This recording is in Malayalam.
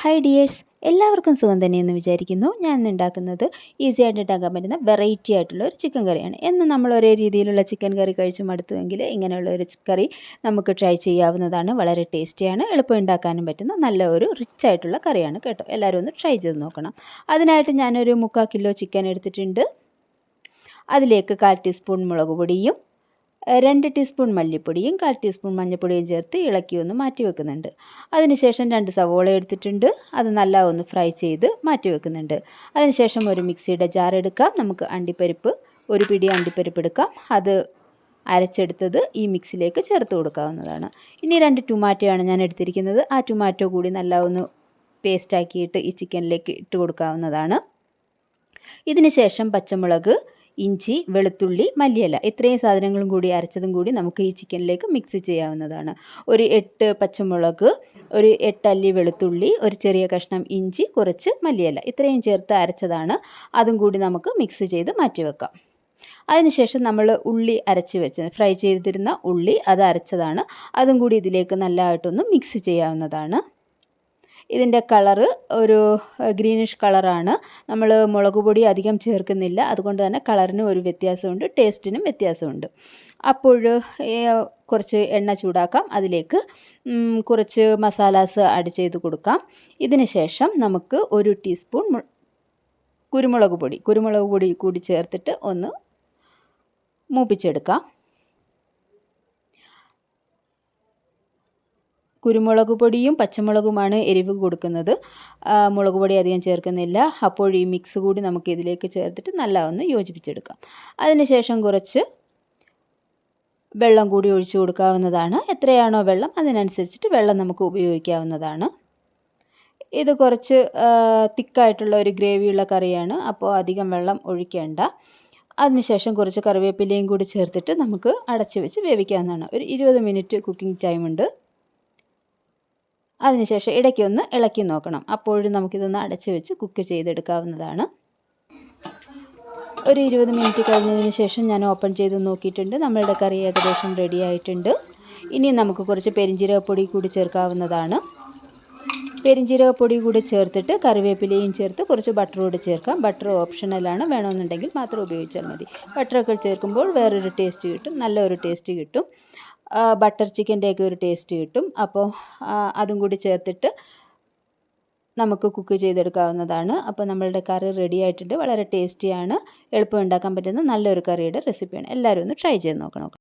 ഹൈ ഡിയേഴ്സ് എല്ലാവർക്കും സുഖം തന്നെയെന്ന് വിചാരിക്കുന്നു. ഞാൻ ഇന്ന് ഉണ്ടാക്കുന്നത് ഈസി ആയിട്ട് ഉണ്ടാക്കാൻ പറ്റുന്ന വെറൈറ്റി ആയിട്ടുള്ള ഒരു ചിക്കൻ കറിയാണ്. എന്ന് നമ്മൾ ഒരേ രീതിയിലുള്ള ചിക്കൻ കറി കഴിച്ച് മടുത്തുവെങ്കിൽ ഇങ്ങനെയുള്ള ഒരു കറി നമുക്ക് ട്രൈ ചെയ്യാവുന്നതാണ്. വളരെ ടേസ്റ്റിയാണ് എളുപ്പം ഉണ്ടാക്കാനും പറ്റുന്ന നല്ല ഒരു റിച്ച് ആയിട്ടുള്ള കറിയാണ് കേട്ടോ. എല്ലാവരും ഒന്ന് ട്രൈ ചെയ്ത് നോക്കണം. അതിനായിട്ട് ഞാനൊരു മുക്കാൽ കിലോ ചിക്കൻ എടുത്തിട്ടുണ്ട്. അതിലേക്ക് കാൽ ടീസ്പൂൺ മുളക് പൊടിയും രണ്ട് ടീസ്പൂൺ മല്ലിപ്പൊടിയും കാൽ ടീസ്പൂൺ മഞ്ഞൾപ്പൊടിയും ചേർത്ത് ഇളക്കി ഒന്ന് മാറ്റി വെക്കുന്നുണ്ട്. അതിനുശേഷം രണ്ട് സവോള എടുത്തിട്ടുണ്ട്. അത് നല്ല ഒന്ന് ഫ്രൈ ചെയ്ത് മാറ്റി വെക്കുന്നുണ്ട്. അതിനുശേഷം ഒരു മിക്സിയുടെ ജാർ എടുക്കാം. നമുക്ക് അണ്ടിപ്പരിപ്പ് ഒരു പിടി അണ്ടിപ്പരിപ്പ് എടുക്കാം. അത് അരച്ചെടുത്തത് ഈ മിക്സിലേക്ക് ചേർത്ത് കൊടുക്കാവുന്നതാണ്. ഇനി രണ്ട് ടൊമാറ്റോയാണ് ഞാൻ എടുത്തിരിക്കുന്നത്. ആ ടൊമാറ്റോ കൂടി നല്ല ഒന്ന് പേസ്റ്റാക്കിയിട്ട് ഈ ചിക്കനിലേക്ക് ഇട്ട് കൊടുക്കാവുന്നതാണ്. ഇതിന് ശേഷം പച്ചമുളക് ഇഞ്ചി വെളുത്തുള്ളി മല്ലിയില ഇത്രയും സാധനങ്ങളും കൂടി അരച്ചതും കൂടി നമുക്ക് ഈ ചിക്കനിലേക്ക് മിക്സ് ചെയ്യാവുന്നതാണ്. ഒരു എട്ട് പച്ചമുളക് ഒരു എട്ടല്ലി വെളുത്തുള്ളി ഒരു ചെറിയ കഷ്ണം ഇഞ്ചി കുറച്ച് മല്ലിയില ഇത്രയും ചേർത്ത് അരച്ചതാണ്. അതും കൂടി നമുക്ക് മിക്സ് ചെയ്ത് മാറ്റി വെക്കാം. അതിനുശേഷം നമ്മൾ ഉള്ളി അരച്ച് വെച്ചത് ഫ്രൈ ചെയ്തിരുന്ന ഉള്ളി അത് അരച്ചതാണ്. അതും കൂടി ഇതിലേക്ക് നല്ലതായിട്ടൊന്ന് മിക്സ് ചെയ്യാവുന്നതാണ്. ഇതിന്റെ കളറ് ഒരു ഗ്രീനിഷ് കളറാണ്. നമ്മൾ മുളക് പൊടി അധികം ചേർക്കുന്നില്ല. അതുകൊണ്ട് തന്നെ കളറിനും ഒരു വ്യത്യാസമുണ്ട് ടേസ്റ്റിനും വ്യത്യാസമുണ്ട്. അപ്പോൾ കുറച്ച് എണ്ണ ചൂടാക്കാം. അതിലേക്ക് കുറച്ച് മസാലാസ് ആഡ് ചെയ്ത് കൊടുക്കാം. ഇതിന് ശേഷം നമുക്ക് ഒരു ടീസ്പൂൺ കുരുമുളക് പൊടി. കുരുമുളക് പൊടി കൂടി ചേർത്തിട്ട് ഒന്ന് മൂപ്പിച്ചെടുക്കാം. കുരുമുളക് പൊടിയും പച്ചമുളകുമാണ് എരിവ് കൊടുക്കുന്നത്. മുളക് പൊടി അധികം ചേർക്കുന്നില്ല. അപ്പോൾ ഈ മിക്സ് കൂടി നമുക്ക് ഇതിലേക്ക് ചേർത്തിട്ട് നല്ല ഒന്ന് യോജിപ്പിച്ചെടുക്കാം. അതിനുശേഷം കുറച്ച് വെള്ളം കൂടി ഒഴിച്ചു കൊടുക്കാവുന്നതാണ്. എത്രയാണോ വെള്ളം അതിനനുസരിച്ചിട്ട് വെള്ളം നമുക്ക് ഉപയോഗിക്കാവുന്നതാണ്. ഇത് കുറച്ച് തിക്കായിട്ടുള്ള ഒരു ഗ്രേവിയുള്ള കറിയാണ്. അപ്പോൾ അധികം വെള്ളം ഒഴിക്കേണ്ട. അതിനുശേഷം കുറച്ച് കറിവേപ്പിലയും കൂടി ചേർത്തിട്ട് നമുക്ക് അടച്ച് വെച്ച് വേവിക്കാവുന്നതാണ്. ഒരു ഇരുപത് മിനിറ്റ് കുക്കിംഗ് ടൈമുണ്ട് അതിനുശേഷം ഇടയ്ക്കൊന്ന് ഇളക്കി നോക്കണം. അപ്പോഴും നമുക്കിതൊന്ന് അടച്ച് വെച്ച് കുക്ക് ചെയ്തെടുക്കാവുന്നതാണ്. ഒരു ഇരുപത് മിനിറ്റ് കഴിഞ്ഞതിന് ശേഷം ഞാൻ ഓപ്പൺ ചെയ്ത് നോക്കിയിട്ടുണ്ട്. നമ്മളുടെ കറി ഏകദേശം റെഡി ആയിട്ടുണ്ട്. ഇനി നമുക്ക് കുറച്ച് പെരിഞ്ചീരകപ്പൊടി കൂടി ചേർക്കാവുന്നതാണ്. പെരിഞ്ചീരകപ്പൊടി കൂടി ചേർത്തിട്ട് കറിവേപ്പിലയും ചേർത്ത് കുറച്ച് ബട്ടർ കൂടി ചേർക്കാം. ബട്ടർ ഓപ്ഷണലാണ് വേണമെന്നുണ്ടെങ്കിൽ മാത്രം ഉപയോഗിച്ചാൽ മതി. ബട്ടറൊക്കെ ചേർക്കുമ്പോൾ വേറൊരു ടേസ്റ്റ് കിട്ടും. നല്ലൊരു ടേസ്റ്റ് കിട്ടും. ബട്ടർ ചിക്കന്റെയൊക്കെ ഒരു ടേസ്റ്റ് കിട്ടും. അപ്പോൾ അതും കൂടി ചേർത്തിട്ട് നമുക്ക് കുക്ക് ചെയ്തെടുക്കാവുന്നതാണ്. അപ്പോൾ നമ്മളുടെ കറി റെഡി ആയിട്ടുണ്ട്. വളരെ ടേസ്റ്റിയാണ് എളുപ്പം ഉണ്ടാക്കാൻ പറ്റുന്ന നല്ലൊരു കറിയുടെ റെസിപ്പിയാണ് എല്ലാവരും ഒന്ന് ട്രൈ ചെയ്ത് നോക്കണം.